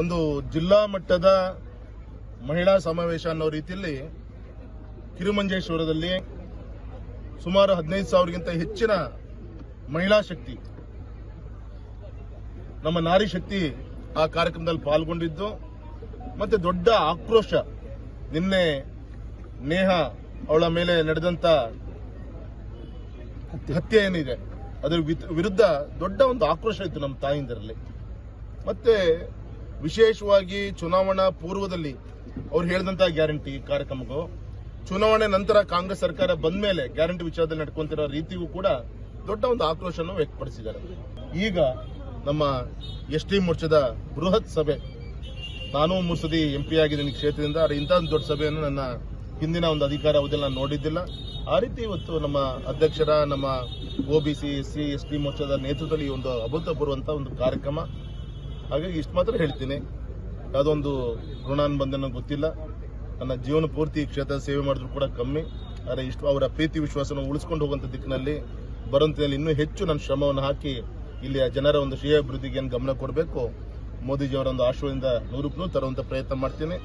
ಒಂದು ಜಿಲ್ಲಾ ಮಟ್ಟದ ಮಹಿಳಾ ಸಮಾವೇಶ ಅನ್ನೋ ರೀತಿಯಲ್ಲಿ ಕಿರುಮಂಜೇಶ್ವರದಲ್ಲಿ ಸುಮಾರು ಹದಿನೈದು ಸಾವಿರಗಿಂತ ಹೆಚ್ಚಿನ ಮಹಿಳಾ ಶಕ್ತಿ, ನಮ್ಮ ನಾರಿ ಶಕ್ತಿ ಆ ಕಾರ್ಯಕ್ರಮದಲ್ಲಿ ಪಾಲ್ಗೊಂಡಿದ್ದು ಮತ್ತೆ ದೊಡ್ಡ ಆಕ್ರೋಶ ನಿನ್ನೆ ನೇಹ ಅವಳ ಮೇಲೆ ನಡೆದಂತ ಹತ್ಯೆ ಏನಿದೆ, ಅದರ ವಿರುದ್ಧ ದೊಡ್ಡ ಒಂದು ಆಕ್ರೋಶ ಇತ್ತು ನಮ್ಮ ತಾಯಿಂದರಲ್ಲಿ. ಮತ್ತೆ ವಿಶೇಷವಾಗಿ ಚುನಾವಣಾ ಪೂರ್ವದಲ್ಲಿ ಅವ್ರು ಹೇಳಿದಂತ ಗ್ಯಾರಂಟಿ ಕಾರ್ಯಕ್ರಮಕ್ಕೂ ಚುನಾವಣೆ ನಂತರ ಕಾಂಗ್ರೆಸ್ ಸರ್ಕಾರ ಬಂದ ಮೇಲೆ ಗ್ಯಾರಂಟಿ ವಿಚಾರದಲ್ಲಿ ನಡ್ಕೊಂತಿರೋ ರೀತಿಗೂ ಕೂಡ ದೊಡ್ಡ ಒಂದು ಆಕ್ರೋಶವನ್ನು ವ್ಯಕ್ತಪಡಿಸಿದ್ದಾರೆ. ಈಗ ನಮ್ಮ ಎಸ್ ಟಿ ಮೋರ್ಚಾದ ಬೃಹತ್ ಸಭೆ. ನಾನು ಮೂರು ಸತಿ ಎಂ ಪಿ ಆಗಿದ್ದೀನಿ ಕ್ಷೇತ್ರದಿಂದ ಇಂಥ ಒಂದು ದೊಡ್ಡ ಸಭೆಯನ್ನು ನನ್ನ ಹಿಂದಿನ ಒಂದು ಅಧಿಕಾರ ಅವಧಿಯಲ್ಲಿ ನಾನು ನೋಡಿದ್ದಿಲ್ಲ. ಆ ರೀತಿ ಇವತ್ತು ನಮ್ಮ ಅಧ್ಯಕ್ಷರ, ನಮ್ಮ O B C, S C, S T ಮೋರ್ಚಾದ ನೇತೃತ್ವದಲ್ಲಿ ಒಂದು ಅಭೂತಪೂರ್ವಂತ ಒಂದು ಕಾರ್ಯಕ್ರಮ ಹಾಗಾಗಿ ಇಷ್ಟು ಮಾತ್ರ ಹೇಳ್ತೀನಿ. ಯಾವುದೊಂದು ಋಣಾನುಬಂಧನ ಗೊತ್ತಿಲ್ಲ. ನನ್ನ ಜೀವನ ಪೂರ್ತಿ ಕ್ಷೇತ್ರ ಸೇವೆ ಮಾಡಿದ್ರು ಕೂಡ ಕಮ್ಮಿ. ಆದರೆ ಇಷ್ಟು ಅವರ ಪ್ರೀತಿ ವಿಶ್ವಾಸನ ಉಳಿಸ್ಕೊಂಡು ಹೋಗುವಂಥ ದಿಕ್ಕಿನಲ್ಲಿ ಬರುವಂತಲ್ಲಿ ಇನ್ನೂ ಹೆಚ್ಚು ನನ್ನ ಶ್ರಮವನ್ನು ಹಾಕಿ ಇಲ್ಲಿಯ ಜನರ ಒಂದು ಶ್ರೇಯ ಅಭಿವೃದ್ಧಿಗೆ ಏನು ಗಮನ ಕೊಡಬೇಕು? ಮೋದಿಜಿಯವರ ಒಂದು ಆಶ್ರಯದಿಂದ ನೂರಕ್ಕೂ ತರುವಂಥ ಪ್ರಯತ್ನ ಮಾಡ್ತೀನಿ.